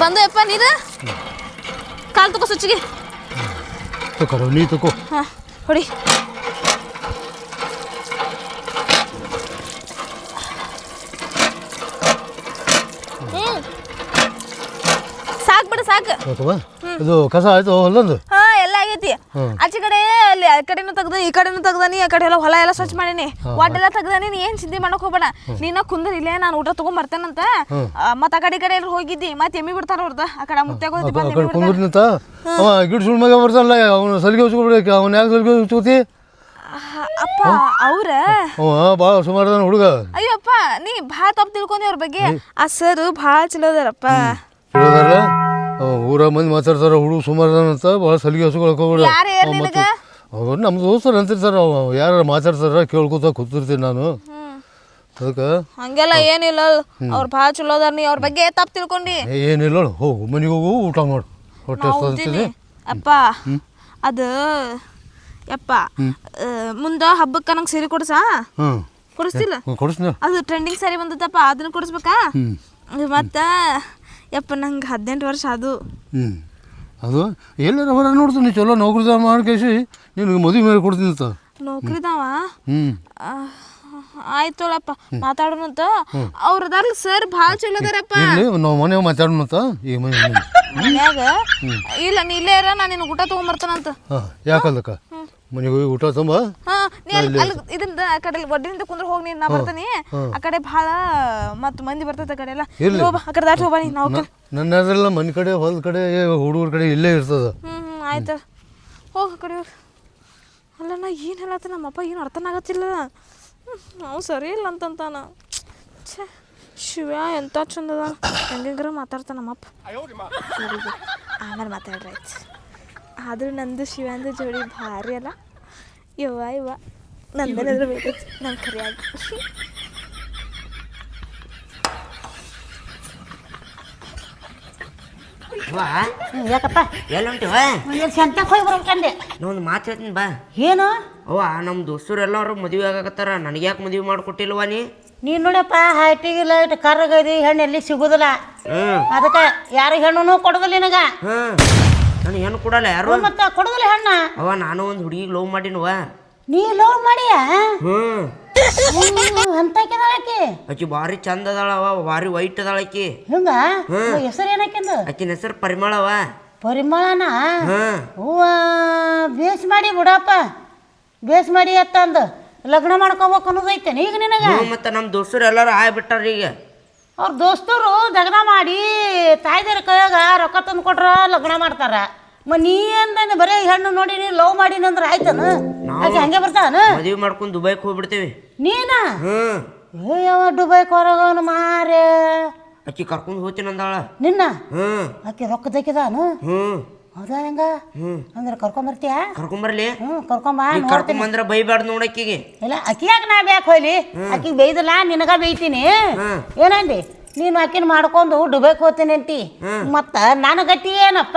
ಬಂದು ಯಪ್ಪ ನೀರು? ಕಾಲು ತಗೋ ಸುಚ್ಚಿಗೆ ತಕೋ ನೀ ತಗೋ ಹಾಂ ಹೊಡಿ. ಸಾಕು ಬಿಡು ಸಾಕು. ಇದು ಕಸ ಆಯ್ತು ಹೊಲಂದು ಹಾ. ಆಚೆ ಕಡೆ ಅಲ್ಲಿ ಆ ಕಡೆನೂ ತೆಗ್ದ ಈ ಕಡೆನೂ ತೆಗ್ದಾನಿ ಆ ಕಡೆ ಎಲ್ಲ ಹೊಲ ಎಲ್ಲ ಸ್ವಚ್ಛ ಮಾಡೀನಿ. ಒಡ್ಡೆಲ್ಲ ತೆಗ್ದಾನಿ ನೀ ಏನ್ ಚಿಂತೆ ಮಾಡಕ್ ಹೋಗ್ಬೇಡ. ನೀನ ಕುಂದ್ರ ಇಲ್ಲೇ ನಾನು ಊಟ ತಗೊಂಡ್ ಬರ್ತೇನಂತ ಮತ್ತ ಆ ಕಡೆ ಈ ಕಡೆ ಎಲ್ಲ ಹೋಗಿದ್ದಿ ಮತ್ತೆ ಎಮ್ಮಿ ಬಿಡ್ತಾರ ಅವ್ರದ. ಆ ಕಡೆ ಮುತ್ಯಾಗ ಹೋಗಿ ಬಂದ್ ಎಮ್ಮಿ ಬಿಡ್ತಾರ. ಕುಂದ್ರಿ ಅವ ಗಿಡ ಸುಳ್ ಮಗ ಬರ್ತಾನಲ್ಲ ಅವನು ಸಲಿಗೆ ಹಚ್ಕೊಬಿಡ್ಬೇಕು ಅವ್ನ ಯಾಕೆ ಸಲಿಗೆ ಹಚ್ಕೋತಿ ಅಪ್ಪ ಅವ್ರ? ಅವ ಭಾಳ ಸುಮಾರು ಹುಡುಗ. ಅಯ್ಯಪ್ಪ ನೀ ಭಾಳ ತಪ್ಪು ತಿಳ್ಕೊಂಡಿ ಅವ್ರ ಬಗ್ಗೆ. ಆ ಸರ್ ಭಾಳ ಚಲೋ ಅದಾರಪ್ಪ. ಊರ ಮಂದಿ ಮಾತಾಡ್ತಾರ ಹುಡುಗ ಸುಮಾರು ಅಂತ ಭಾಳ ಸಲಿಗೆ ಹಸುಗಳು ಯಾರು ನಿನಗ? ಅವ್ರು ನಮ್ಮ ದೋಸ್ತರು ಅಂತಿರ್ತಾರ ಯಾರು ಮಾತಾಡ್ತಾರ ಕೇಳ್ಕೊತ ಕೂತಿರ್ತೀನಿ ನಾನು. ಅದಕ್ಕೆ ಹಂಗೆಲ್ಲ ಏನಿಲ್ಲ ಅವ್ರು ಭಾಳ ಚಲೋ ಅದಾರ ನೀ ಅವ್ರ ಬಗ್ಗೆ ತಪ್ಪು ತಿಳ್ಕೊಂಡಿ. ಏನಿಲ್ಲ ಹೋಗು ಮನೆಗೆ ಹೋಗು ಊಟ ಮಾಡು. ಹೊಟ್ಟೆ ನಾವು ಹಸ್ದಂತಿದೆ. ಅಪ್ಪ ಅದು ಯಪ್ಪ ಮುಂದ ಹಬ್ಬಕ್ಕೆ ನಂಗೆ ಸೀರೆ ಕೊಡ್ಸಾ? ಕೊಡಿಸ್ತಿಲ್ಲ? ಕೊಡಿಸ್ತೀನಿ. ಅದು ಟ್ರೆಂಡಿಂಗ್ ಸರಿ ಬಂದದಪ್ಪ ಅದನ್ನ ಕೊಡಿಸ್ಬೇಕಾ? ಮತ್ತು ಯಪ್ಪ ನಂಗೆ ಹದಿನೆಂಟು ವರ್ಷ ಅದು. ಹ್ಞೂ ಅದು ಎಲ್ಲರ ಹೊರ ನೋಡ್ತೀನಿ ಚಲೋ ನೌಕರಿದ ಮಾಡ್ಕೇಸಿ ನಿನಗೆ ಮದುವೆ ಮೇಲೆ ಕೊಡ್ತೀನಿ ಅಂತ. ನೌಕರಿದಾವ? ಹ್ಞೂ ಆಯ್ತೋಳಪ್ಪ ಮಾತಾಡೋಣಂತ ಅವ್ರ ಅದಾರಲ್ಲ ಸರ್ ಭಾಳ ಚಲೋ ಅದಾರಪ್ಪ. ನಾವು ಮನೆ ಮಾತಾಡೋಣ ಅಂತ. ಈ ಮನೆ ಮನ್ಯಾಗ? ಇಲ್ಲ ನೀ ಇಲ್ಲೇ ಇರ ನಾನು ನಿನ್ನ ಊಟ ತೊಗೊಂಬರ್ತಾನಂತ. ಯಾಕಲ್ಲಕ್ಕ? ಮನೆಗೆ ಹೋಗಿ ಊಟ ತುಂಬ? ಹಾ ನೀ ಅಲ್ಲಿ ಅಲ್ಲಿ ಇದರಿಂದ ಆ ಕಡೆ ಒಡ್ಡಿನಿಂದ ಕುಂದ್ರ ಹೋಗಿ ನೀನು ನಾ ಬರ್ತಾನೆ. ಆ ಕಡೆ ಭಾಳ ಮತ್ತು ಮಂದಿ ಬರ್ತೈತೆ ಆ ಕಡೆ ಎಲ್ಲ. ಇರ್ಲಿ. ಹೋಗ್ಬಾ ಆ ಕಡೆ ದಾಟಿ ಹೋಗ್ಬಾ ನೀ ನಾವು ನನ್ನ ಅದೆಲ್ಲ ಮನೆ ಕಡೆ ಹೊಲದ ಕಡೆ ಹುಡುಗರ ಕಡೆ ಇಲ್ಲೇ ಇರ್ತದ. ಹ್ಞೂ ಹ್ಞೂ ಆಯ್ತು. ಹೋಗ ಆ ಕಡೆ ಹೋಗಿ. ಅಲ್ಲ ನಾ ಏನು ಹೇಳತ್ತ ನಮ್ಮಪ್ಪ ಏನು ಅರ್ಥನ ಆಗತ್ತಿಲ್ಲ. ನಾವು ಸರಿ ಇಲ್ಲ ಅಂತಂತಾನ. ಛೇ ಶಿವ ಎಂತ ಚಂದದ. ಹೆಂಗಂಗ್ರ ಮಾತಾಡ್ತಾನ ನಮ್ಮಪ್ಪ ಸರಿ ಬಿಡು. ಆಮೇಲೆ ಮಾತಾಡ್ರಿ ಆಯ್ತು. ಆದ್ರೂ ನಂದು ಶಿವಂದು ಜೋಡಿ ಭಾರಿ ಅಲ್ಲ. ಯವ್ವ ಯವ್ವ. ನಂದನಾದ್ರೂ ಬೇಕು ನಂಗೆ ಕರಿಯಾಗಿ. ವಾ ಯಾಕಪ್ಪ? ಎಲ್ಲ ಹೋಗಿ ಬರ್ಬೇಕಂದೆ ನಾವೊಂದು ಮಾತು ಹೇಳ್ತೀನಿ ಬಾ. ಏನು? ಅವ್ವ ನಮ್ಮ ದೋಸ್ತರು ಎಲ್ಲರೂ ಮದುವೆ ಆಗಕತ್ತಾರ. ನನಗೆ ಯಾಕೆ ಮದುವೆ ಮಾಡಿಕೊಟ್ಟಿಲ್ವ ನೀ? ನೀನು ನೋಡಪ್ಪ ಹೈಟಿಗೆ ಲೈಟ್ ಕರ್ರಗದಿ ಹೆಣ್ಣು ಎಲ್ಲಿ ಸಿಗುದಿಲ್ಲ. ಅದಕ್ಕೆ ಯಾರು ಹೆಣ್ಣು ಕೊಡೋದಿಲ್ಲ ನಿನಗ. ಹ್ಞೂ ನನಗೆ ಏನು ಕೊಡಲ್ಲ ಯಾರು? ಮತ್ತೆ ಕೊಡೋದಿಲ್ಲ ಹೆಣ್ಣ? ಅವ ನಾನು ಒಂದು ಹುಡುಗಿಗೆ ಲವ್ ಮಾಡಿನವ ನೀ ಲವ್ ಮಾಡಿಯ? ಹ್ಞೂ. ಅಂತ ಆಕಿ? ಆಕಿ ಭಾರಿ ಚಂದ ಅದಾಳ ಅವ ಭಾರಿ ವೈಟ್ ಅದಾಳ ಆಕಿ. ಹಿಂಗ? ಹೆಸರು ಏನಾಕಿಂದು ಆಕಿನ ಹೆಸರು ಪರಿಮಳವ ಪರಿಮಳನ? ಹ್ಞೂ. ಹೂವ ಬೇಸ್ ಮಾಡಿ ಬಿಡಪ್ಪ. ಬೇಸ್ ಮಾಡಿ ಅತ್ತಂದು ಲಗ್ನ ಮಾಡ್ಕೋಬೇಕು ಅನ್ನೋದೈತೆ ಈಗ ನಿನಗ? ಮತ್ತೆ ಮತ್ತು ನಮ್ಮ ದೋಸ್ತರು ಎಲ್ಲರೂ ಆಯ್ಬಿಟ್ಟಾರ ಈಗ. ಅವ್ರ ದೋಸ್ತರು ದಗನ ಮಾಡಿ ತಾಯ್ದಾರ ಕೈಯಾಗ ರೊಕ್ಕ ತಂದು ಕೊಟ್ರ ಲಗ್ನ ಮಾಡ್ತಾರ. ಮ ನೀ ಅಂದ ಬರೀ ಹೆಣ್ಣು ನೋಡಿ ನೀ ಲವ್ ಮಾಡೀನಿ ಅಂದ್ರೆ ಆಯ್ತನ? ಆಕೆ ಹಂಗೆ ಬರ್ತಾನ? ಮದುವೆ ಮಾಡ್ಕೊಂಡು ದುಬೈಗೆ ಹೋಗ್ಬಿಡ್ತೇವೆ. ನೀನ? ಹ್ಞೂ ಯಾವ ದುಬೈ ಹೊರಗವನು ಮಾರೇ ಆಕಿ ಕರ್ಕೊಂಡು ಹೋಗ್ತೀನಿ ಅಂದಾಳ. ನಿನ್ನ? ಹ್ಞೂ ಆಕೆ ರೊಕ್ಕ ತೆಗಿದಾನು ಹ್ಞೂ ಹೌದಾ ಹೆಂಗ? ಅಂದ್ರೆ ಕರ್ಕೊಂಬರ್ತೀಯ ಕರ್ಕೊಂಬರ್ಲಿ ಹ್ಞೂ ಕರ್ಕೊಂಬ ನೀ ನೋಡ್ತೀನಿ. ಕರ್ಕೊಂಬಂದ್ರೆ ಬೈಬಾರ್ದು ನೋಡಕ್ಕಿಗೆ ಇಲ್ಲ ಅಕ್ಕಿಯಾಗ ನಾ ಬ್ಯಾಕ್ ಹೋಯ್ಲಿ. ಅಕ್ಕಿ ಬೈದಿಲ್ಲ ನಿನಗ ಬೈತೀನಿ ಏನಂದಿ? ನೀನು ಆಕಿನ ಮಾಡ್ಕೊಂಡು ಡುಬೈಕ್ ಹೋಗ್ತೀನಿ ಅಂತಿ. ಮತ್ತ ನಾನು ಗಟ್ಟಿ ಏನಪ್ಪ?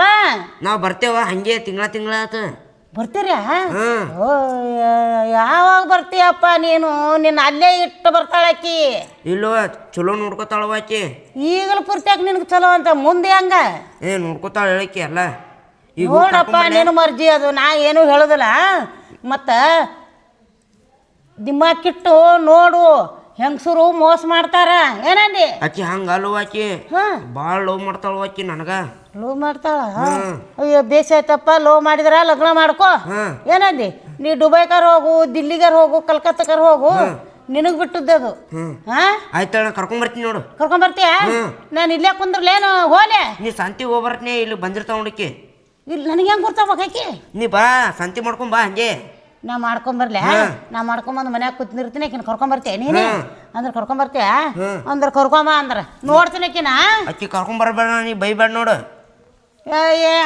ನಾವು ಬರ್ತೇವ ಹಂಗೆ ತಿಂಗಳ ತಿಂಗಳ ಆತ. ಬರ್ತೀರ್ಯಾ? ಓ ಯಾವಾಗ ಬರ್ತೀಯಪ್ಪ ನೀನು? ನಿನ್ನ ಅಲ್ಲೇ ಇಟ್ಟು ಬರ್ತಾಳ ಆಕಿ ಇಲ್ಲೋ ಚಲೋ ನೋಡ್ಕೊತಾಳವ ಆಕಿ ಈಗಲೂ ಪೂರ್ತಿಯಾಗಿ ನಿನಗೆ ಚಲೋ ಅಂತ ಮುಂದೆ ಹಂಗ? ಏ ನೋಡ್ಕೊತಾಳ ಹೇಳಕ್ಕಿ ಅಲ್ಲ ಈಗ ನೋಡಪ್ಪ ನೀನು ಮರ್ಜಿ ಅದು. ನಾ ಏನು ಹೇಳೋದಿಲ್ಲ. ಮತ್ತು ದಿಮಾಕಿಟ್ಟು ನೋಡು ಹೆಂಗಸರು ಮೋಸ ಮಾಡ್ತಾರ. ಏನಂದಿ? ಆಕಿ ಹಂಗ ಲೋ ಆಕಿ? ಹಾ. ಭಾಳ ಲೋ ಮಾಡ್ತಾಳ ಆಕಿ ನನಗ. ಲೋ ಮಾಡ್ತಾಳ? ಅಯ್ಯೋ ಬೇಸ ಆಯ್ತಪ್ಪ ಲೋ ಮಾಡಿದ್ರ ಲಗ್ನ ಮಾಡ್ಕೋ. ಏನಂದಿ? ನೀ ದುಬೈಗಾರ ಹೋಗು ದಿಲ್ಲಿಗಾರ ಹೋಗು ಕಲ್ಕತ್ತಾಗಾರ ಹೋಗು. ನಿನಗ್ ಬಿಟ್ಟದ್ದು ಹಾ? ಕರ್ಕೊಂಡ್ ಬರ್ತೀನಿ ನೋಡು. ಕರ್ಕೊಂಡ್ ನಾನು ಇಲ್ಲೇ ಕುಂದ್ರಲೇನು ಹೋಲೆ ನೀ ಸಂತಿ ಹೋಗ್ಬರ್ತೀನಿ ಇಲ್ಲಿ ಬಂದಿರ್ತಾವ ನೋಡಕ್ಕಿ ಇಲ್ಲಿ ನನಗೆ ಹೆಂಗ್ ಆಕಿ? ನೀ ಬಾ ಸಂತಿ ಮಾಡ್ಕೊಂಬಾ ಬಾ ಹಂಗೆ. ನಾ ಮಾಡ್ಕೊಂಬರ್ಲೆ ನಾ ಮಾಡ್ಕೊಂಬಂದು ಮನ್ಯಾಗ ಕೂತಿರ್ತೀನಿ ಆಕಿನ ಕರ್ಕೊಂಬರ್ತೀಯ ನೀನು? ಅಂದ್ರೆ ಕರ್ಕೊಂಬರ್ತೀಯ ಅಂದ್ರೆ ಕರ್ಕೊಂಬ ಅಂದ್ರೆ. ನೋಡ್ತೀನಿ ಆಕಿನ ಅಕ್ಕಿ ಕರ್ಕೊಂಬರ್ಬೇಡ ನೀ ಬೈಬೇಡ ನೋಡು.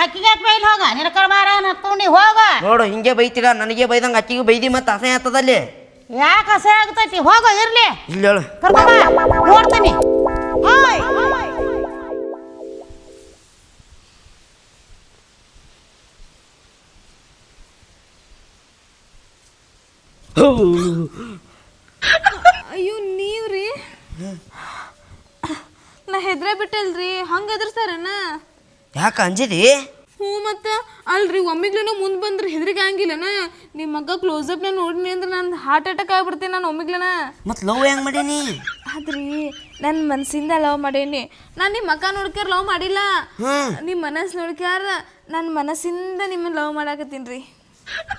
ಅಕ್ಕಿಗೆ ಯಾಕೆ ಬೈಲಿ ಹೋಗ? ನಿನ್ನ ಕರ್ಮಾರ ನೀ ಹೋಗ. ನೋಡು ಹಿಂಗೆ ಬೈತಿಲ್ಲ ನನಗೆ ಬೈದಂಗ ಅಕ್ಕಿಗೆ ಬೈದಿ ಮತ್ತೆ ಅಸಹ್ಯ ಆಗ್ತದಲ್ಲಿ ಯಾಕೆ ಅಸಹ್ಯ ಆಗ್ತೈತಿ? ಹೋಗೋ ಇರ್ಲಿ. ಇಲ್ಲ ಹೇಳು. ಕರ್ಕೊಂಬ ನೋಡ್ತೀನಿ. ಅಯ್ಯೋ ನೀವ್ರಿ? ನಾ ನಾ ಹೆದ್ರೆ ಬಿಟ್ಟಲ್ರಿ. ಹಂಗೆ ಎದುರ್ಸ್ತಾರೇನ ಯಾಕೆ ಅಂಜಿದಿ? ಹ್ಞೂ ಮತ್ತ. ಅಲ್ರಿ ಒಮ್ಮಿಗ್ಲೇನೋ ಮುಂದೆ ಬಂದ್ರೆ ಹೆದ್ರಿಗೆ ಹಂಗಿಲ್ಲನ ನಿಮ್ಮ ಮಗ ಕ್ಲೋಸಪ್ನ ನೋಡಿನಿ ಅಂದ್ರೆ ನಾನು ಹಾರ್ಟ್ ಅಟ್ಯಾಕ್ ಆಗ್ಬಿಡ್ತೀನಿ ನಾನು ಒಮ್ಮಿಗ್ಲೇನ. ಮತ್ತೆ ಲವ್ ಹೆಂಗ್ ಮಾಡೀನಿ? ಆದ್ರಿ ನನ್ನ ಮನಸ್ಸಿಂದ ಲವ್ ಮಾಡೇನಿ. ನಾನು ನಿಮ್ಮ ಮಕ್ಕ ನೋಡ್ಕ್ಯಾರ ಲವ್ ಮಾಡಿಲ್ಲ. ನಿಮ್ಮ ಮನಸ್ಸು ನೋಡ್ಕ್ಯಾರ ನನ್ನ ಮನಸ್ಸಿಂದ ನಿಮ್ಮನ್ನ ಲವ್ ಮಾಡಾಕತ್ತೀನಿ ರೀ.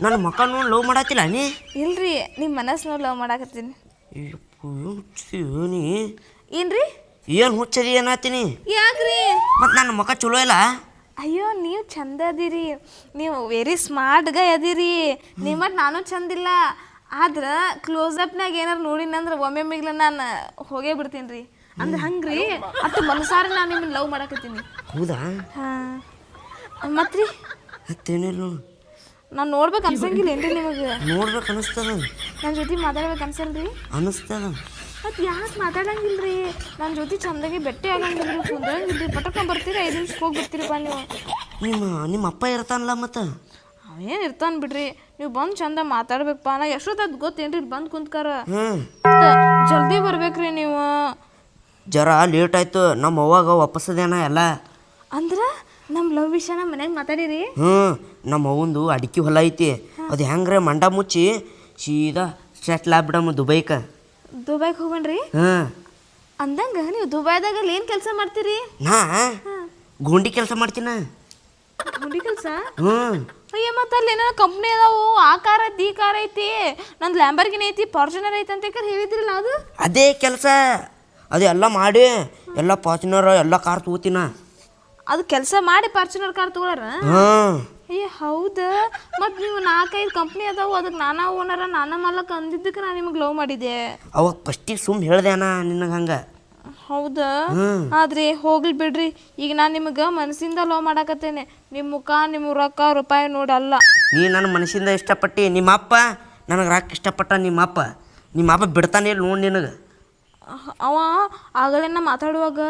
ನನ್ನ ಮಕ್ಕ ನೋಡಿ ಲವ್ ಮಾಡತ್ತಿಲ್ಲ ನೀ? ಇಲ್ರಿ ನಿಮ್ಮ ಮನಸ್ಸು ಲವ್ ಮಾಡಾಕತ್ತೀನಿ. ಏನಿ ಏನ್ರಿ? ಏನು ಹುಚ್ಚದಿ ಏನಾತೀನಿ? ಯಾಕ್ರಿ? ಮತ್ತು ನನ್ನ ಮಕ್ಕ ಚಲೋ ಇಲ್ಲ? ಅಯ್ಯೋ ನೀವು ಚಂದ ಅದೀರಿ. ನೀವು ವೆರಿ ಸ್ಮಾರ್ಟ್ಗ ಅದೀರಿ. ನಿಮ್ಮಟ್ ನಾನು ಚಂದಿಲ್ಲ ಆದ್ರೆ ಕ್ಲೋಸಪ್ನಾಗ ಏನಾರು ನೋಡಿನಂದ್ರೆ ಒಮ್ಮೆ ಮಿಗ್ಲ ನಾನು ಹೋಗೇ ಬಿಡ್ತೀನಿ ರೀ ಅಂದ್ರೆ ಹಂಗ್ರಿ ಅಷ್ಟು ಮನಸಾರ ನಾನು ನಿಮ್ಮನ್ನ ಲವ್ ಮಾಡಾಕತ್ತೀನಿ. ಹೌದಾ? ಹಾಂ. ಮತ್ರಿ? ಮತ್ತೇನಿಲ್ಲ ನಾನು ನೋಡ್ಬೇಕು ಅನ್ಸಂಗಿಲ್ಲ ಏನ್ರಿ ನಿಮಗೆ? ನೋಡ್ಬೇಕು ಅನಿಸ್ತದ. ನನ್ನ ಜೊತೆ ಮಾತಾಡ್ಬೇಕು ಅನ್ಸಲ್ರಿ? ಅನಿಸ್ತದ. ಮತ್ತೆ ಯಾಕೆ ಮಾತಾಡಂಗಿಲ್ರಿ? ನನ್ನ ಜೊತೆ ಚಂದಾಗಿ ಭೇಟಿ ಆಗಂಗಿಲ್ರಿ ಕುಂದ್ರಂಗಿಲ್ರಿ. ಪಟಕ ಬರ್ತೀರಿ? ಐದು ನಿಮಿಷಕ್ಕೆ ಹೋಗಿ ಬರ್ತೀರಪ್ಪ ನೀವು. ನಿಮ್ಮ ನಿಮ್ಮ ಅಪ್ಪ ಇರ್ತಾನಲ್ಲ ಮತ್ತೆ? ಅವೇನು ಇರ್ತಾನ ಬಿಡ್ರಿ. ನೀವು ಬಂದು ಚಂದ ಮಾತಾಡ್ಬೇಕಪ್ಪ. ನಾ ಎಷ್ಟೊತ್ತದು ಗೊತ್ತೇನ್ರಿ? ಬಂದು ಕುಂತ್ಕಾರ. ಹ್ಞೂ ಜಲ್ದಿ ಬರ್ಬೇಕ್ರಿ ನೀವು. ಜರ ಲೇಟ್ ಆಯ್ತು. ನಮ್ಮ ಅವ್ವಾಗ ವಾಪಸ್ಸದೇನ ಎಲ್ಲ? ಅಂದ್ರೆ ನಮ್ಮ ಲವ್ ವಿಷಯನ ಮನ್ಯಾಗ ಮಾತಾಡಿರಿ. ಹ್ಞೂ ನಮ್ಮ ಅವಂದು ಅಡಿಕೆ ಹೊಲ ಐತಿ. ಅದು ಹೆಂಗ್ರ ಮಂಡ ಮುಚ್ಚಿ ಸೀದಾ ಸೆಟ್ಲ್ ಆಗ್ಬಿಡಮ್ಮ ದುಬೈಕ. ದುಬೈಗೆ ಹೋಗಣ್ರಿ ಹಾಂ. ಅಂದಂಗ ನೀವು ದುಬೈದಾಗ ಅಲ್ಲಿ ಏನು ಕೆಲಸ ಮಾಡ್ತೀರಿ? ನಾ? ಗುಂಡಿ ಕೆಲಸ ಮಾಡ್ತೀನ. ಗುಂಡಿ ಕೆಲಸ? ಹ್ಞೂ. ಅಯ್ಯ ಮತ್ತೆ ಅಲ್ಲಿ ಏನೋ ಕಂಪ್ನಿ ಅದಾವು? ಆ ಕಾರ್ ಐತಿ ಕಾರ ಐತಿ. ನಂದು ಲ್ಯಾಂಬರ್ಗಿನ ಐತಿ ಫಾರ್ಚುನರ್ ಐತಿ ಅಂತ ಹೇಳಿದ್ರಲ್ಲ ಅದು? ಅದೇ ಕೆಲಸ. ಅದು ಎಲ್ಲ ಮಾಡಿ ಎಲ್ಲ ಫಾರ್ಚುನರ್ ಎಲ್ಲ ಕಾರ್ ತಗೋತೀನ. ಅದು ಕೆಲಸ ಮಾಡಿ ಫಾರ್ಚುನರ್ ಕಾರ್ ತಗೊಳಾರ? ಹ್ಞೂ. ಅಯ್ಯ ಹೌದಾ. ಮತ್ತು ನೀವು ನಾಲ್ಕೈದು ಕಂಪ್ನಿ ಅದಾವು ಅದಕ್ಕೆ ನಾನಾ ಓನರ ನಾನಾ ಮಾಲಕ್ ಅಂದಿದ್ದಕ್ಕೆ ನಾನು ನಿಮಗೆ ಲವ್ ಮಾಡಿದೆ ಅವಾಗ ಫಸ್ಟಿಗೆ ಸುಮ್ಮನೆ ಹೇಳ್ದೆ ಅಣ್ಣ ನಿನಗೆ ಹಂಗೆ. ಹೌದಾ? ಆದ್ರೆ ಹೋಗ್ಲಿ ಬಿಡ್ರಿ ಈಗ ನಾನು ನಿಮಗೆ ಮನಸ್ಸಿಂದ ಲವ್ ಮಾಡಾಕತ್ತೇನೆ. ನಿಮ್ಮ ಮುಖ ನಿಮ್ಮ ರೊಕ್ಕ ರೂಪಾಯಿ ನೋಡಲ್ಲ ನೀ ನನ್ನ ಮನಸ್ಸಿಂದ ಇಷ್ಟಪಟ್ಟು ನಿಮ್ಮ ಅಪ್ಪ ನನಗೆ ರಾಕ್ ಇಷ್ಟಪಟ್ಟ ನಿಮ್ಮ ಅಪ್ಪ. ನಿಮ್ಮ ಅಪ್ಪ ಬಿಡ್ತಾನೆ ಇಲ್ಲ ನೋಡಿ ನಿನಗೆ. ಅವ ಆಗಲೇ ನಾ ಮಾತಾಡುವಾಗ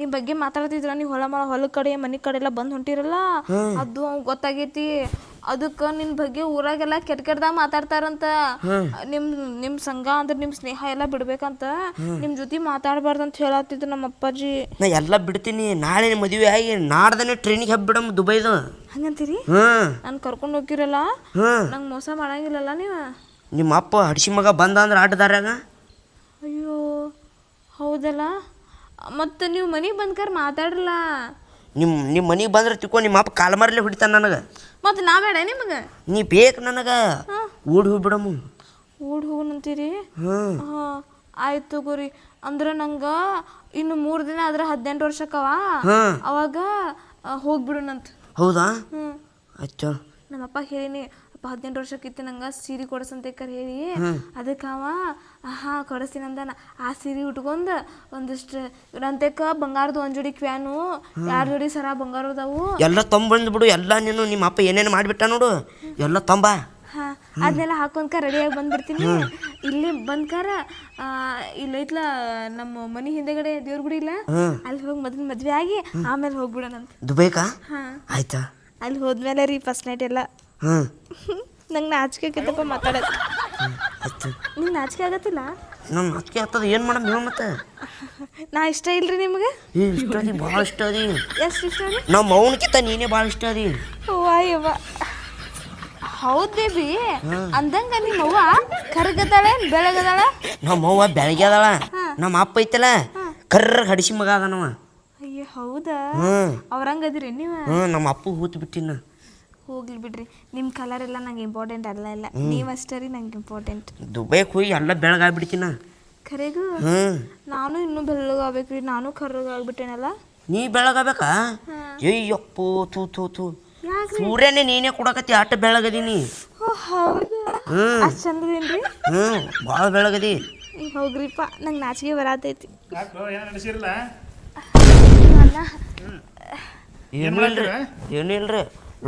ನಿಮ್ ಬಗ್ಗೆ ಮಾತಾಡ್ತಿದ್ರ ನೀವು ಹೊಲ ಮಳ ಹೊಲ ಕಡೆ ಮನೆ ಕಡೆ ಎಲ್ಲ ಬಂದ್ ಹೊಂಟಿರಲ್ಲ? ಅದು ಅವ್ನ್ ಗೊತ್ತಾಗೈತಿ. ಅದಕ್ಕೆ ನಿನ್ನ ಬಗ್ಗೆ ಊರಾಗೆಲ್ಲ ಕೆಟ್ಟ ಕೆಟ್ಟದಾಗ ಮಾತಾಡ್ತಾರಂತ. ನಿಮ್ ನಿಮ್ ಸಂಘ ಅಂದ್ರೆ ನಿಮ್ ಸ್ನೇಹ ಎಲ್ಲ ಬಿಡ್ಬೇಕಂತ ನಿಮ್ ಜೊತೆ ಮಾತಾಡಬಾರ್ದು ಅಂತ ಹೇಳತ್ತಿದ್ರು ನಮ್ಮ ಅಪ್ಪಾಜಿ. ನಾ ಎಲ್ಲ ಬಿಡ್ತೀನಿ. ನಾಳೆ ಮದುವೆ ಆಗಿ ನಾಡ್ದನೆ ಟ್ರೈನಿಗೆ ಹಬ್ಬಿಡಮ್ ದುಬೈದು. ಹಂಗಂತೀರಿ? ನಾನ್ ನಾನು ಕರ್ಕೊಂಡು ಹೋಗಿರಲ್ಲ ನಂಗೆ ಮೋಸ ಮಾಡಂಗಿಲ್ಲಲ್ಲ ನೀವು? ನಿಮ್ಮ ಅಪ್ಪ ಹಡ್ಸಿ ಮಗ ಬಂದ ಅಂದ್ರೆ ಆಟದಾರ್ಯಾಗ ಅಯ್ಯೋ. ಹೌದಲ್ಲ? ಮತ್ತು ನೀವು ಮನೆಗೆ ಬಂದ್ಕರ್ ಮಾತಾಡ್ರಲ್ಲ. ನಿಮ್ಮ ನಿಮ್ಮ ಮನೆಗೆ ಬಂದ್ರೆ ತಿಳ್ಕೊ ನಿಮ್ಮ ಅಪ್ಪ ಕಾಲ್ಮಾರ್ಲೆ ಹೊಡಿತಾನೆ ನನಗೆ. ಮತ್ತು ನಾ ಬೇಡ ನಿಮಗೆ? ನೀ ಬೇಕು ನನಗೆ? ಓಡಿ ಹೋಗ್ಬಿಡಮ್ಮ ಓಡಿ ಹೋಗೋಣಂತೀರಿ ಹಾಂ. ಹಾಂ ಆಯ್ತು ತಗೋರಿ ಅಂದ್ರೆ ನಂಗೆ ಇನ್ನು ಮೂರು ದಿನ ಆದ್ರೆ ಹದಿನೆಂಟು ವರ್ಷಕ್ಕವ? ಹಾಂ. ಅವಾಗ ಹೋಗ್ಬಿಡೋಣಂತ ಹೌದಾ? ಹ್ಞೂ ಅಚ್ಚ ನಮ್ಮಪ್ಪ ಹೇಳಿನಿ ಅಪ್ಪ ಹದಿನೆಂಟು ವರ್ಷಕ್ಕಿತ್ತು ನಂಗೆ ಸೀರೆ ಕೊಡಿಸಂತ ಕರ್ ಹೇಳಿ ಅದಕ್ಕೆ ಅವ ಹಾ ಕೊಡಿಸ್ತೀನಿ ಅಂದಾನ. ಆ ಸೀರೆ ಉಟ್ಕೊಂಡು ಒಂದಿಷ್ಟು ನಂತೆಕ್ಕ ಬಂಗಾರದ ಒಂದು ಜೋಡಿ ಕ್ವ್ಯಾನು ಎರಡು ಜೋಡಿ ಸರ ಬಂಗಾರ ಅದಾವು? ಎಲ್ಲ ತೊಂಬಂದ್ಬಿಡು ಎಲ್ಲ ನೀನು ನಿಮ್ಮ ಅಪ್ಪ ಏನೇನು ಮಾಡಿಬಿಟ್ಟ ನೋಡು. ಎಲ್ಲ ತೊಂಬ. ಹಾಂ ಅದನ್ನೆಲ್ಲ ಹಾಕೊಂಡ್ಕ ರೆಡಿಯಾಗಿ ಬಂದ್ಬಿಡ್ತೀನಿ. ಇಲ್ಲಿ ಬಂದ್ಕಾರ ಇಲ್ಲೈತ್ಲ ನಮ್ಮ ಮನೆ ಹಿಂದೆಗಡೆ ದೇವ್ರ ಗುಡಿ ಇಲ್ಲ? ಅಲ್ಲಿ ಹೋಗಿ ಮೊದಲು ಮದ್ವೆ ಆಗಿ ಆಮೇಲೆ ಹೋಗ್ಬಿಡೋಣಂತ. ದುಬೈಕಾ? ಹಾ. ಆಯ್ತಾ. ಅಲ್ಲಿ ಹೋದ್ಮೇಲೆ ರೀ ಫಸ್ಟ್ ನೈಟ್ ಎಲ್ಲ. ಹಾಂ. ನಂಗೆ ನಾಚಿಕೆ ಆಕೈತಪ್ಪ ಮಾತಾಡೋದು. ಆಯ್ತು. ನಿಂಗೆ ನಾಚಿಕೆ ಆಗತ್ತಿಲ್ಲ? ನಮ್ಮ ಅದಕ್ಕೆ ಆಗ್ತದ ಏನು ಮಾಡಮ್ ನೀವು ಮತ್ತೆ? ನಾ ಇಷ್ಟ ಇಲ್ರಿ ನಿಮ್ಗೆ? ಏ ಇಷ್ಟ ಅದಿ ಭಾಳ ಇಷ್ಟ ಅದಿ. ಎಷ್ಟು ಇಷ್ಟ ರೀ ನಮ್ಮ ನೀನೇ ಭಾಳ ಇಷ್ಟ ಅದಿ. ವಾಯವ್ವ ಹೌದ್ ಬೇಬಿ ಅಂದಂಗ ನಿಮ್ಮ ಅವ್ವ ಕರ್ಗದಾಳೆ ಬೆಳಗದಾಳ? ನಮ್ಮ ಅವ್ವ ಬೆಳಗ್ಗೆ ಅದಾಳ. ನಮ್ಮ ಅಪ್ಪ ಐತಲ್ಲ ಕರ್ರ ಹಡಿಸಿ ಮಗ ಅದಾನವ. ಅಯ್ಯೋ ಹೌದಾ? ಹ್ಞೂ ಅವ್ರಂಗದಿರಿ ನೀವು? ಹ್ಞೂ ನಮ್ಮ ಅಪ್ಪ ಹೂತ್ ಬಿಟ್ಟಿನ. ಹೋಗ್ಲಿ ಬಿಡ್ರಿ. ನಿಮ್ಮ ಕಲರ್ ಎಲ್ಲ ನಂಗೆ ಇಂಪಾರ್ಟೆಂಟ್ ಅಲ್ಲ ಇಲ್ಲ ನೀವು ಅಷ್ಟೇ ರೀ ನಂಗೆ ಇಂಪಾರ್ಟೆಂಟ್ ದುಬೈ ಹೋಗಿ ಎಲ್ಲ ಬೆಳಗಾಗ್ಬಿಡ್ತೀನ? ಖರೆಗೂ ನಾನು ಇನ್ನೂ ಬೆಳ್ಳಗಾಗ್ಬೇಕ್ರಿ ನಾನು ಕರ್ರಗಾಗ್ಬಿಟ್ಟೇನಲ್ಲ? ನೀ ಬೆಳಗಾಗ್ಬೇಕಾ? ಅಯ್ಯಪ್ಪೋ ತೂ ಥೂ ತೂ ಸೂರ್ಯನೆ ನೀನೇ ಕೊಡಕತ್ತಿ ಆಟ ಬೆಳಗದೀನಿ. ಹೌದಾ? ಹ್ಞೂ ಭಾಳ ಬೆಳಗದಿ. ಹೋಗ್ರಿಪ್ಪ ನಂಗೆ ನಾಚಿಗೆ ಬರತೈತಿ. ಯಾಕೋ ಏನು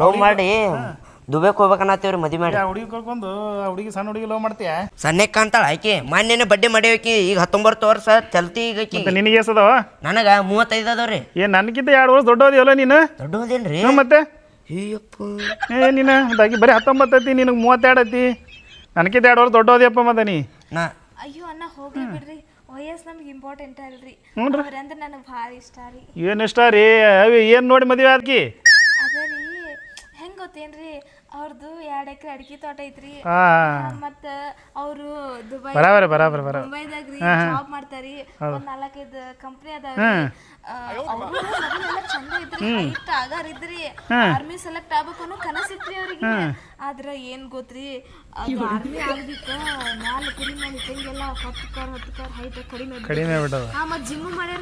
ಲವ್ ಮಾಡಿ ದುಬೈಕ್ ಹೋಗ್ಬೇಕನ್ನತ್ತೀವ್ರಿ ಮದಿ ಮಾಡಿ. ಆ ಹುಡುಗಿ ಕರ್ಕೊಂಡು ಆ ಹುಡುಗಿ ಸಣ್ಣ ಹುಡುಗಿ ಲವ್ ಮಾಡ್ತೀಯ? ಸಣ್ಣೆ ಕಾಣ್ತಾಳ ಆಯ್ಕೆ ಮೊನ್ನೆನೆ ಬಡ್ಡೆ ಮಾಡ್ಯಾಕಿ ಈಗ ಹತ್ತೊಂಬತ್ತು ವರ್ಷ ಚಲ್ತಿ ಈಗ ಆಕಿ. ಮತ್ತೆ ನಿನಗೆ ಎಸದವ ನನಗೆ ಮೂವತ್ತೈದು ಅದಾವ್ರಿ ಏ ನನಗಿಂತ ಎರಡು ವರ್ಷ ದೊಡ್ಡೋದಿಯಲ್ಲ ನೀನು? ದೊಡ್ಡೋದೇನ್ರಿ? ಮತ್ತೆ? ಅಯ್ಯಪ್ಪ. ಏ ನೀನು ಅದಾಗಿ ಬರೀ ಹತ್ತೊಂಬತ್ತೈತಿ ನಿನಗೆ ಮೂವತ್ತೆರಡು ಐತಿ. ನನಗಿಂತ ಎರಡು ವರ್ಷ ದೊಡ್ಡೋದಿಯಪ್ಪ ಮತ್ತೆ ನೀ. ನಾ. ಅಯ್ಯೋ ಅಣ್ಣ ಹೋಗ್ಲಿ ಬಿಡ್ರಿ. ವಯಸ್ಸು ನಮ್ಗೆ ಇಂಪಾರ್ಟೆಂಟ್ ಅಲ್ರಿ. ಅವ್ರಂದ್ರೆ ನನಗೆ ಭಾಳ ಇಷ್ಟ ರೀ. ಏನು ಇಷ್ಟ ರೀ? ಅವಿ ಏನು ನೋಡಿ ಮದುವೆ ಆದ್ಕಿ? ಅದೇ ರೀ ಗೊತ್ತೇನ್ರಿ? ಅವ್ರದ್ದು ಎರಡು ಎಕರೆ ಅಡಿಕೆ ತೋಟ ಐತ್ರಿ. ಮತ್ತ ಮತ್ತು ಅವರು ದುಬೈ ಬರಾಬರ ಬರಾಬರ ಬರ ಮುಂಬೈದಾಗ ರೀ ಜಾಬ್ ಮಾಡ್ತಾರಿ. ಒಂದ್ ನಾಲ್ಕೈದು ಕಂಪ್ನಿ ಅದಾವ ಚಂದ ಇದ್ರಿ ಹೈಟ್ ಆಗಾರ ಇದ್ರಿ ಆರ್ಮಿ ಸೆಲೆಕ್ಟ್ ಆಗ್ಬೇಕು ಅನ್ನೋ ಕನಸಿತ್ರಿ ಅವ್ರಿಗೆ. ಆದ್ರ ಏನ್ ಗೊತ್ತ್ರಿ? ಅದು ಆರ್ಮಿ ಆಗ್ದಿಕ್ಕ ಮ್ಯಾಲ ಕುರಿ ಮೇಲೆ ಇಟ್ಟಂಗೆಲ್ಲ ಹತ್ತು ಕಾರ್ ಹತ್ತು ಕಾರ್ ಹೈಟ್ ಕಡಿಮೆ. ಕಡಿಮೆ ಬಿಟ್ಟದ ಹಾ ಮತ್ತೆ ಜಿಮ್ ಮಾಡ್ಯಾರ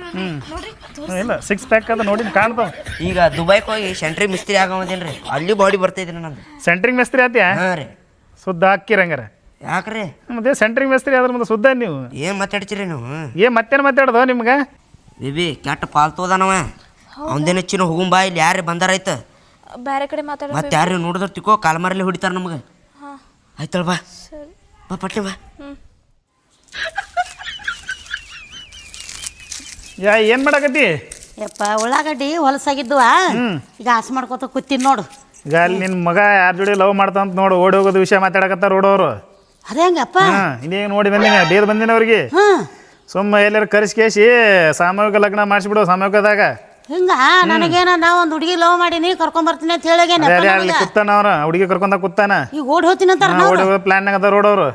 ನೋಡ್ರಿ ತೋರ್ಸ್. ಇಲ್ಲ ಸಿಕ್ಸ್ ಪ್ಯಾಕ್ ಅದ ನೋಡಿ ಕಾಣ್ತಾವ ಈಗ ದುಬೈಗೆ ಹೋಗಿ ಸೆಂಟ್ರಿ ಮಿಸ್ತ್ರಿ ಆಗೋದೇನ್ರಿ ಅಲ್ಲಿ ಬಾಡಿ ಬರ್ತೈತ್ರಿ ನಂದು. ಸೆಂಟ್ರಿಂಗ್ ಮಿಸ್ತ್ರಿ ಆತ್ಯಾ? ಹಾಂ ರೀ. ಸುದ್ದ ಹಾಕಿರಂಗಾರ ಯಾಕ್ರಿ? ಮತ್ತೆ ಸೆಂಟ್ರಿಂಗ್ ಮಿಸ್ತ್ರಿ ಅದ್ರ ಮುಂದೆ ಸುದ್ದ ನೀವು? ಏನು ಮಾತಾಡ್ತೀರಿ ನೀವು? ಏನ್ ಮತ್ತೇನು ಮಾತಾಡ್ದೋ ನಿಮ್ಗೆ? ಬೇಬಿ ಕೆಟ್ಟ ಪಾಲ್ತು ಅದಾನವ ಅವನದೇನ ಚಿನ್ನ ಹೋಗುಂಬಾ ಇಲ್ಲಿ ಯಾರು ಬಂದಾರಾಯ್ತು ಬ್ಯಾರೆ ಕಡೆ ಮಾತಾಡೋ ಮತ್ತೆ ಯಾರು ನೋಡಿದ್ರೆ ತಿಕ್ಕೋ ಕಾಲ್ಮಾರಲ್ಲಿ ಹೊಡಿತಾರ ನಮಗೆ. ಹಾ. ಆಯ್ತಳ ಬಾ. ಸರಿ. ಬಾ ಪಟ್ಟೆ ಬಾ. ಯಾ ಏನು ಮಾಡಕತ್ತಿ? ಯಪ್ಪ ಉಳ್ಳಾಗಡ್ಡಿ ಹೊಲಸಾಗಿದ್ದು ಈಗ ಆಸೆ ಮಾಡ್ಕೋತ ಕೂತೀನಿ ನೋಡು. ಈಗ ಅಲ್ಲಿ ನಿನ್ನ ಮಗ ಯಾರ ಜೋಡಿ ಲವ್ ಮಾಡ್ತಾಂತ ನೋಡು ಓಡಿ ಹೋಗೋದು ವಿಷಯ ಮಾತಾಡಕತ್ತಾರ ಓಡೋರು. ಅದೇ ಹೆಂಗಪ್ಪ ಹಾಂ ಇನ್ನೇನು ನೋಡಿ ಬಂದಿನ ಡೇರ್ ಬಂದಿನ ಅವ್ರಿಗೆ. ಸುಮ್ಮ ಸುಮ್ಮ ಎಲ್ಲಾರು ಕರೆಸ್ಕೇಸಿ ಸಾಮೂಹಿಕ ಲಗ್ನ ಮಾಡಿಸ್ಬಿಡು ಸಾಮೂಹಿಕದಾಗ. ಹಿಂಗ ನನಗೇನ ನಾ ಒಂದು ಹುಡುಗಿ ಲವ್ ಮಾಡೀನಿ ಕರ್ಕೊಂಡ್ ಬರ್ತೀನಿ ಅಂತ ಹೇಳಿ ಅದೇ ಅಲ್ಲಿ ಕುತ್ತಾನ ಅವ್ರ ಹುಡುಗಿ ಕರ್ಕೊಂಡ ಕುತ್ತಾನ. ಈಗ ಓಡ್ ಹೋಗ್ತೀನಿ ಅಂತಾರ ಓಡಿ ಅದ ಅದಾರ ಓಡೋರು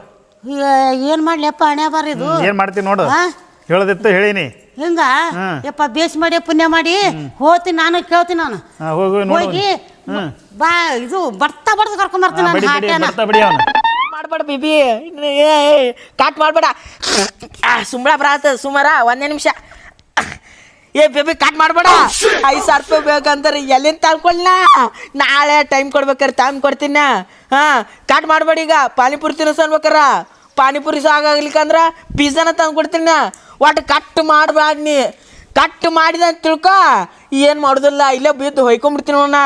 ಏನ್ ಮಾಡ್ಲಿಯಪ್ಪ ಹಣೆ ಬಾರ ಇದು? ಏನ್ ಮಾಡ್ತೀನಿ ನೋಡು? ಹೇಳದಿತ್ತು ಹೇಳಿನಿ. ಹಿಂಗ. ಯಪ್ಪ ಬೇಸ್ ಮಾಡಿ ಪುಣ್ಯ ಮಾಡಿ ಹೋಗ್ತೀನಿ ನಾನು ಕೇಳ್ತೀನಿ ನಾನು. ಹೋಗು ಬಾ ಇದು ಬರ್ತಾ ಬರ್ತಾ ಕರ್ಕೊಂಡ್ ಬರ್ತೀನಿ ನಾನು ಹಾಟ್ಯಾನ. ಬರ್ತಾ ಮಾಡ್ಬೇಡ ಬಿಬಿ. ಕಾಟ್ ಮಾಡ್ಬೇಡ. ಸುಮ್ಮಳ ಬರತ್ತ ಸುಮಾರ ಒಂದೇ ನಿಮಿಷ. ಏ, ಬೇಬಿ ಕಟ್ ಮಾಡ್ಬೇಡ. ಐದು ಸಾವಿರ ರೂಪಾಯಿ ಬೇಕಂದ್ರೆ ಎಲ್ಲಿಂದ ತಾಳ್ಕೊಳ್ಳ ನಾಳೆ ಟೈಮ್ ಕೊಡ್ಬೇಕಾರೆ ಟೈಮ್ ಕೊಡ್ತೀನಿ. ಹಾಂ ಕಟ್ ಮಾಡ್ಬೇಡ ಈಗ. ಪಾನಿಪುರಿ ತಿನ್ನಿಸ್ ಅನ್ಬೇಕಾರ. ಪಾನಿಪುರಿ ಸಾಕಾಗ್ಲಿಕ್ಕಂದ್ರೆ ಪಿಜ್ಜಾನ ತಂದು ಕೊಡ್ತೀನಿ. ಒಟ್ಟು ಕಟ್ ಮಾಡಬೇಡ ನೀ. ಕಟ್ ಮಾಡಿದ ಅಂತ ತಿಳ್ಕೊ, ಏನು ಮಾಡೋದಿಲ್ಲ, ಇಲ್ಲೇ ಬಿದ್ದು ಹೊಯ್ಕೊಂಬಿಡ್ತೀನಿ ಅವನ್ನ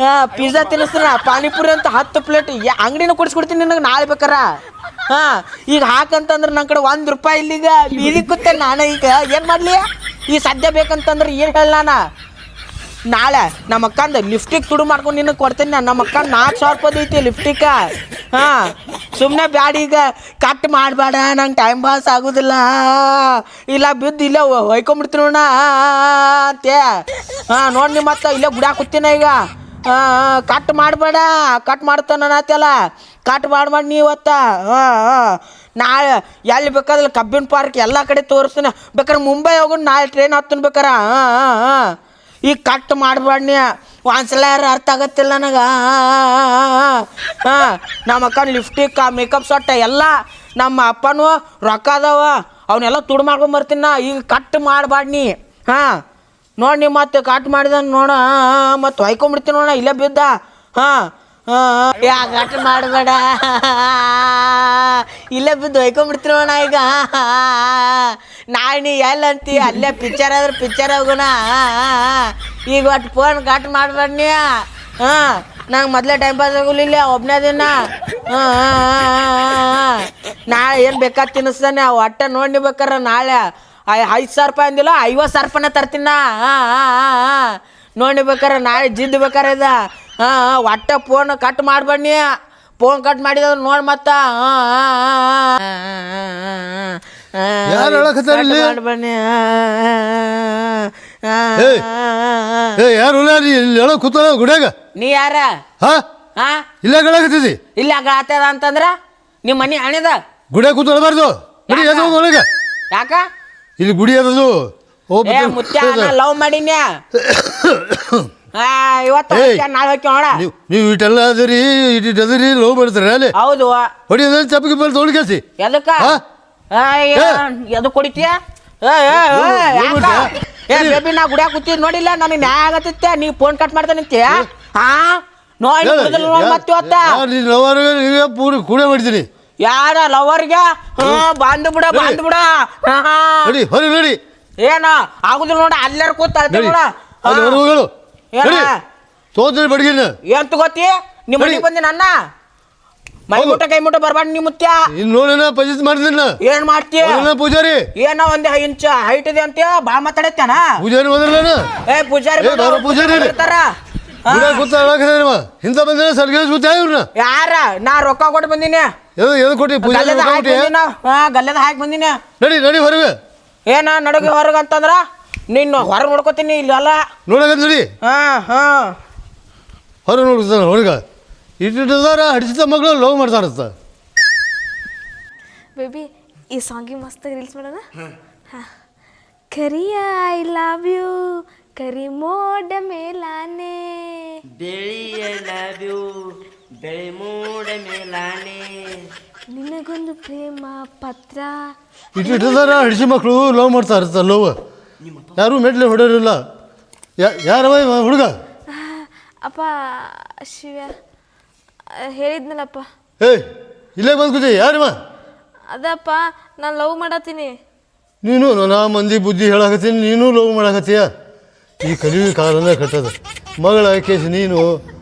ಹಾಂ ಪಿಜ್ಜಾ ತಿನ್ನಿಸ್ತೀನ ಪಾನಿಪುರಿ ಅಂತ ಹತ್ತು ಪ್ಲೇಟ್ ಅಂಗಡಿನ ಕೊಡಿಸ್ಕೊಡ್ತೀನಿ ನಿನಗೆ ನಾಳೆ ಬೇಕಾರ ಹಾಂ, ಈಗ ಹಾಕಂತಂದ್ರೆ ನನ್ನ ಕಡೆ ಒಂದು ರೂಪಾಯಿ ಇಲ್ಲಿಗ ಬೀದಿ ಕೂತೆ ನಾನು ಈಗ. ಏನು ಮಾಡಲಿ? ಈ ಸದ್ಯ ಬೇಕಂತಂದ್ರೆ ಏನು ಹೇಳ ನಾನು. ನಾಳೆ ನಮ್ಮ ಅಕ್ಕಂದು ಲಿಫ್ಟಿಗೆ ತುಡು ಮಾಡ್ಕೊಂಡು ನಿನಗೆ ಕೊಡ್ತೀನಿ ನಾನು. ನಮ್ಮ ಅಕ್ಕ ನಾಲ್ಕು ಸಾವಿರ ರೂಪಾಯಿ ಐತಿ ಲಿಫ್ಟಿಕ ಹಾಂ. ಸುಮ್ಮನೆ ಬ್ಯಾಡ ಈಗ. ಕಟ್ ಮಾಡಬೇಡ, ನಂಗೆ ಟೈಮ್ ಪಾಸ್ ಆಗೋದಿಲ್ಲ. ಇಲ್ಲ ಬಿದ್ದು ಇಲ್ಲೇ ಹೊಯ್ಕೊಂಬಿಡ್ತೀನಿ ನೋಡ ಅಂತೆ ಹಾಂ, ನೋಡಿ ನಿಮ್ಮ ಮತ್ತೆ ಇಲ್ಲೇ ಗುಡ್ಯಾಕ ಕೂತೀನ ಈಗ. ಕಟ್ ಮಾಡಬೇಡ. ಕಟ್ ಮಾಡ್ತಾನ ನಾತೆಲ್ಲ ಕಟ್ ಮಾಡ್ಬೇಡ ನೀ ಇವತ್ತ ಹಾಂ ಹಾಂ ನಾಳೆ ಎಲ್ಲಿ ಬೇಕಾದ್ರೆ ಕಬ್ಬಿನ ಪಾರ್ಕ್ ಎಲ್ಲ ಕಡೆ ತೋರಿಸ್ತೀನಿ. ಬೇಕಾದ್ರೆ ಮುಂಬೈ ಹೋಗೋಣ, ನಾಳೆ ಟ್ರೈನ್ ಹತ್ತನ್ ಬೇಕಾರ. ಹಾಂ ಹಾಂ ಹಾಂ ಈಗ ಕಟ್ ಮಾಡ್ಬೇಡ್ನಿ ಒಂದ್ಸಲ ಯಾರು ಅರ್ಥ ಆಗತ್ತಿಲ್ಲ ನನಗೆ. ಹಾಂ ನಮ್ಮ ಅಕ್ಕನ ಲಿಫ್ಟಿಕ್ ಮೇಕಪ್ ಸೊಟ್ಟ ಎಲ್ಲ ನಮ್ಮ ಅಪ್ಪನೂ ರೊಕ್ಕ ಅದಾವ. ಅವನ್ನೆಲ್ಲ ತುಡು ಮಾಡ್ಕೊಂಬರ್ತೀನಿ ನಾ. ಈಗ ಕಟ್ ಮಾಡಬಾಡ್ನಿ ಹಾಂ. ನೋಡಿ ನೀವು ಮತ್ತೆ ಕಟ್ ಮಾಡಿದ, ನೋಡ, ಮತ್ತೆ ಹೊಯ್ಕೊಂಡ್ಬಿಡ್ತೀನಿ ನೋಡ ಇಲ್ಲೇ ಬಿದ್ದ. ಹಾಂ ಯಾ ಮಾಡಬೇಡ. ಇಲ್ಲೇ ಬಿದ್ದು ಹೊಯ್ಕೊಂಡ್ಬಿಡ್ತೀನಿ ನೋಡ ಈಗ. ನಾಳೆ ನೀ ಎಲ್ಲಂತಿ ಅಲ್ಲೇ ಪಿಕ್ಚರ್ ಆದ್ರೆ ಪಿಕ್ಚರ್ ಹೋಗೋಣ ಈಗ ಒಟ್ಟು ಫೋನ್ ಕಟ್ ಮಾಡಬೇಡ ಹಾಂ, ನಂಗೆ ಮೊದಲೇ ಟೈಮ್ ಪಾಸ್ ಆಗೋಲಿಲ್ಲ ಒಬ್ಬನೇ ದಿನ. ನಾಳೆ ಏನು ಬೇಕಾದ ತಿನ್ನಿಸ್ತಾನೆ ಒಟ್ಟೆ ನೋಡಿ ಬೇಕಾರ ನಾಳೆ. ಐದು ಸಾವಿರ ರೂಪಾಯಿ ಅಂದಿಲ್ಲ ಐವತ್ತು ಸಾವಿರ ರೂಪಾಯಿನ ತರ್ತೀನ ಹಾಂ ಹಾಂ ಹಾಂ ನೋಡಿ ಬೇಕಾರೆ ನಾಳೆ ಜಿದ್ದು ಬೇಕಾರೆ ಇದ ಹಾಂ ಒಟ್ಟೆ ಫೋನ್ ಕಟ್ ಮಾಡ್ಬೇಡಿ ಫೋನ್ ಕಟ್ ಮಾಡಿದ್ರೆ ನೋಡಿ ಮತ್ತ ಹಾಂ ಯಾರ್ ಹೇಳಕತ್ತಾರ ಇಲ್ಲಿ? ಏಯ್. ಏ ಯಾರು ಇಲ್ಲಿ ಹೇಳೋ ಕೂತಾಳ ಗುಡ್ಯಾಗ ನೀ ಯಾರ ಹಾ ಹಾ ಇಲ್ಲ ಹೇಳಕತ್ತಿದಿ ಇಲ್ಲ ಆತದ ಅಂತಂದ್ರ ನಿಮ್ಮ ಮನೆ ಹಣಿದ ಗುಡ್ಯಾಗ ಎದ್ದು ಹೋಗು ಒಳಗೆ ಯಾಕ ಇಲ್ಲಿ ಗುಡಿ ಅದದು ಏ ಮುತ್ಯ ಲವ್ ಮಾಡಿನ್ಯಾ? ಇವತ್ತು. ನಾಳೆ ಹೋಗ್ತೀವಿ ನೋಡ? ನೀವು ಇಟ್ಟೆಲ್ಲ ಅದರಿ ಇಟ್ಟಿಟ್ಟು ಅದರಿ ಲವ್ ಮಾಡ್ತಾರೆ ಅಲ್ಲಿ. ಹೌದು. ಹೊಡಿ ಅದ್ರ ಚಪ್ಪಗೆ ಮೇಲೆ ತೊಗೊಂಡು ಕೇಳಿಸಿ ಎದಕ್ಕ? ಹಾ? ಏ, ಬೇಬಿ ನಾ ಗುಡಿಯಾಗ ಕೂತಿದ್ ನೋಡಿಲ್ಲ ನನಗೆ ನ್ಯಾಯ ಆಗತ್ತೆ ನೀವು ಫೋನ್ ಕಟ್ ಮಾಡ್ತಾನಂತೀಯ ಹಾ ನೋಡಿ ಮತ್ತೆ ನೀವೇ ಪೂರ ಕೂಡ ಮಾಡ್ತೀನಿ ಯಾರ ಲವರ್ಗೆ? ಹಾ ಬಾಂದು ಬಿಡ ಬಾಂದು ಬಿಡ. ನಡಿ ಹೊರಿ ನಡಿ. ಏನ? ಆಗುದಿಲ್ಲ ನೋಡ ಅಲ್ಲಾರ ಕೂತ ಅಳ್ತಾಳ್ ನಡಿ. ನೋಡ. ಅಲ್ಲಿ ಗೊತ್ತಿ ಹೊರಗೋಗಳು ಏನ? ನಡಿ. ತೋದ್ರಿ ಬಡ್ಗಿನ ಏನ್ ತಗೋತಿ ನಿಮ್ಮ ಮನೆಗೆ ಬಂದಿ ನನ್ನ? ಮೈ ಹೌದು. ಮುಟ್ಟ ಕೈ ಮುಟ್ಟ ಬರ್ಬಾರ್ದು ನಿಮ್ಮ ಮುತ್ಯ ಇನ್ನು ನೋಡೋಣ ಪಂಚಾಯತ್ ಮಾಡ್ತೀನಿ ಏನ್ ಮಾಡ್ತೀಯ ಪೂಜಾರಿ. ಏನ ಒಂದ್ ಇಂಚ್ ಹೈಟ್ ಇದೆ ಅಂತ ಬಾ ಮಾತಾಡತ್ತೇನ ಪೂಜಾರಿ ಏ ಪೂಜಾರಿ ಏ, ಬಾರೋ ಪೂಜಾರಿ. ಬರ್ತಾರ? ಹಾ. ಗುಡ ಕೂತ ಬಂದ್ರೆ ಇವ್ರನ್ನ? ಯಾರ? ನಾ ರೊಕ್ಕ ಕೊಟ್ಟು ಬಂದೀನಿ. ಎದು ಎದು ಕೊಟ್ಟಿ ಪೂಜೆ ಗಲ್ಲದ ಹಾಕಿ ಬಂದಿನ? ಹಾ ಗಲ್ಲದ ಹಾಕಿ ಬಂದಿನ. ನಡಿ ನಡಿ ಹೊರಗೆ. ಏನ ನಡಗೆ ಹೊರಗೆ ಅಂತಂದ್ರ? ನಿನ್ನ ಹೊರಗೆ ನೋಡ್ಕೋತೀನಿ ಇಲ್ಲೆಲ್ಲ ನೋಡಕ ನಡಿ. ಹಾ ಹಾ. ಹೊರಗೆ ನೋಡ್ತಾನೆ ಹೊರಗೆ. ಇಟ್ಟಿದ್ದಾರ ಹಡಿಸಿದ ಮಗಳು ಲವ್ ಮಾಡ್ತಾರತ್ತ ಬೇಬಿ ಈ ಸಾಂಗಿಗೆ ಮಸ್ತ್ ರೀಲ್ಸ್ ಮಾಡೋಣ? ಹಾಂ. ಕರಿಯ ಐ ಲವ್ ಯು ಕರಿ ಮೋಡ ಮೇಲಾನೆ. ಬೆಳಿಯ ಲವ್ಯು ಬೆಳೆ ಮೇಲಾನೆ. ನಿನಗೊಂದು ಪ್ರೇಮ ಪತ್ರ? ಇಟ್ಟಿದ್ದಾರ ಹಡಿಸಿ ಮಕ್ಕಳು ಲವ್ ಮಾಡ್ತಾರತ್ತ ಲವ್ ಯಾರು ಮೆಟ್ಲೆ ಹೊಡೆಯೋರಿಲ್ಲ. ಯಾ ಯಾರವ ಹುಡುಗ? ಅಪ್ಪ ಶಿವ. ಹೇಳಿದ್ನಲ್ಲಪ್ಪ. ಏಯ್ ಇಲ್ಲೇ ಬಂದು ಕೂತಿ ಯಾರಿವ? ಅದಪ್ಪ ನಾನು ಲವ್ ಮಾಡತ್ತೀನಿ. ನೀನು ನಾ ಮಂದಿ ಬುದ್ಧಿ ಹೇಳಕತ್ತೀನಿ ನೀನು ಲವ್ ಮಾಡಾಕತ್ತೀಯ? ಈ ಕಲಿಯುವ ಕಾಲನೇ ಕಟ್ಟದ. ಮಗಳ ಕೇಸ್ ನೀನು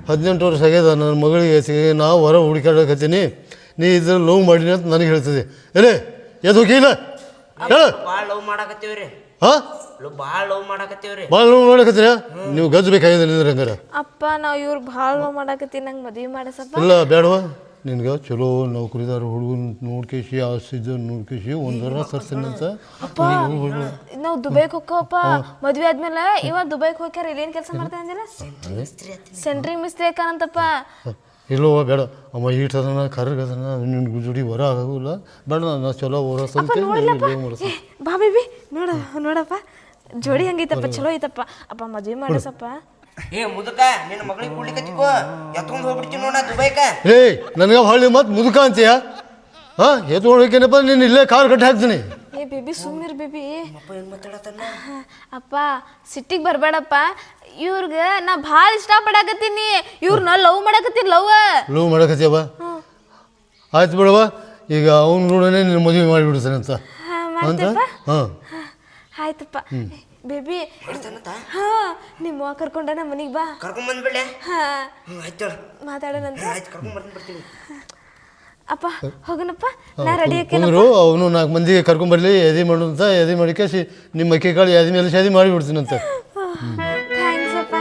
ಹದಿನೆಂಟು ವರ್ಷ ಆಗ್ಯದ ನನ್ನ ಮಗಳಿಗೆ ಸಿಗಿ ನಾವು ಹೊರ ಹುಡುಕಾಡಕತ್ತೀನಿ ನೀ ಇದ್ರ ಲವ್ ಮಾಡಿನಿ ಅಂತ ನನಗೆ ಹೇಳ್ತದೆ ಏನೇ ಎದು ಕೀಲ ಹೇಳ. ಭಾಳ ಲವ್ ಮಾಡಾಕತ್ತೀವ್ರಿ. ಹಾಂ? ಭಾಳ ಲವ್ ಮಾಡಾಕತ್ತೀವ್ರಿ. ಭಾಳ ಲವ್ ಮಾಡಕತ್ತೀರ? ನೀವು ಗಜ್ಜು ಬೇಕಾಗಿದೆ ನಿಂದ್ರೆ ಹಂಗಾರ ಅಪ್ಪ ನಾವು ಇವ್ರು ಭಾಳ ಲವ್ ಮಾಡಕತ್ತೀನಿ ನಂಗೆ ಮದುವೆ ಮಾಡಸಪ್ಪ. ಇಲ್ಲ ಬೇಡವಾ ನಿನ್ಗೆ ಚಲೋ ನೌಕರಿದಾರ ಹುಡುಗನ ಆ ಆಸ್ತಿದ್ದು ನೋಡ್ಕೇಶಿ ಒಂದರ ತರ್ತೀನಿ ಅಂತ ಅಪ್ಪ ನಾವು ದುಬೈಗೆ ಹೋಕ್ಕವಪ್ಪ ಮದ್ವೆ ಆದ್ಮೇಲೆ ಇವ ದುಬೈಗೆ ಹೋಗ್ಯಾರ ಇಲ್ಲೇನು ಕೆಲಸ ಮಾಡ್ತಾ ಅಂದಿಲ್ಲ? ಸೆಂಟ್ರಿ ಮಿಸ್ತ್ರಿ ಹಾಕಂತಪ್ಪ ಇಲ್ಲೋ ಬೇಡ. ಅಮ್ಮ ಈಟದನ ಕರ್ಗದನ ನಿನ್ನ ಜೋಡಿ ಹೊರ ಆಗೋಲ್ಲ ಬೇಡ ನಾನು ಚಲೋ ಹೊರ ಬಾ ಬೇಬಿ ನೋಡ ನೋಡಪ್ಪ. ಜೋಡಿ ಹಂಗೈತಪ್ಪ ಚಲೋ ಐತಪ್ಪ. ಅಪ್ಪ ಮದ್ವೆ ಮಾಡಸಪ್ಪ. ಏ ಮುದುಕ ನಿನ್ನ ಮಗಳಿಗೆ ಕುಡ್ಲಿಕತ್ತಿಕೋ ಎತ್ಕೊಂಡು ಹೋಗ್ಬಿಡ್ತೀನಿ ನೋಡ ದುಬೈಕ. ಏಯ್ ನನಗೆ ಹೊಳ್ಳಿ ಮತ್ತೆ ಮುದುಕ ಅಂತೀಯ? ಹಾಂ ಎತ್ಕೊಳಕೇನಪ್ಪ ನೀನು ಇಲ್ಲೇ ಕಾರ್ ಕಟ್ಟಿ ಹಾಕ್ತೀನಿ. ಏ ಬೇಬಿ ಸುಮ್ಮನಿರ್ ಬೇಬಿ. ಅಪ್ಪ ಏನ್ ಮಾತಾಡತನ ಅಪ್ಪ ಸಿಟ್ಟಿಗೆ ಬರಬೇಡಪ್ಪ. ಇವ್ರಿಗೆ ನಾ ಭಾಳ ಇಷ್ಟಪಡಕತ್ತೀನಿ. ಇವ್ರನ್ನ ಲವ್ ಮಾಡಾಕತ್ತೀನಿ ಲವ್. ಲವ್ ಮಾಡಕತ್ತೀಯವ ಆಯ್ತು ಬಿಡವ ಈಗ ಅವ್ನ ನೋಡೋಣ ನಿನ್ನ ಮದುವೆ ಮಾಡಿಬಿಡ್ತಾನೆ ಅಂತ. ಹಾಂ ಅಂತ? ಹಾಂ. ಆಯ್ತಪ್ಪ. ಬೇಬಿ. ಹಾ ನಿಮ್ಮ ಅವ್ವ ಕರ್ಕೊಂಡ ನಮ್ಮ ಮನಿಗೆ ಬಾ. ಕರ್ಕೊಂಡ್ ಬಂದ್ಬಿಡ್ಲೆ? ಹಾ. ಹ್ಞೂ ಆಯ್ತು ಮಾತಾಡೋಣಂತ ಆಯ್ತು ಕರ್ಕೊಂಡ್ ಬಂದು ಬರ್ತೀನಿ ಅಪ್ಪ ಹೋಗನಪ್ಪ. ನಾ ರೆಡಿ ಕುಂದ್ರು ಅವನು ನಾಲ್ಕು ಮಂದಿಗೆ ಕರ್ಕೊಂಬರ್ಲಿ ಎದಿ ಮಾಡು ಅಂತ ಎದಿ ಮಾಡಿಕೇಸಿ ನಿಮ್ಮ ಅಕ್ಕಿ ಕಾಳು ಎದಿ ಮೇಲೆ ಶಾದಿ ಮಾಡಿಬಿಡ್ತೀನಂತ. ಥ್ಯಾಂಕ್ಸ್ ಅಪ್ಪ.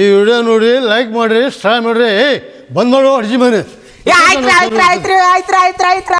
ಈ ವಿಡಿಯೋ ನೋಡಿ ಲೈಕ್ ಮಾಡಿರಿ ಸ್ಟ್ರಾ ಮಾಡ್ರಿ. ಏಯ್ ಬಂದ್ ಮಾಡೋ ಅಡ್ಜಿ ಮನೆ. ಏ ಆಯ್ತ್ರಿ ಆಯ್ತ್ರಿ ಆಯ್ತ್ರಿ ಆಯ್ತ್ರಿ ಆಯ್ತ್ರಿ ಆಯ್ತ್ರಿ.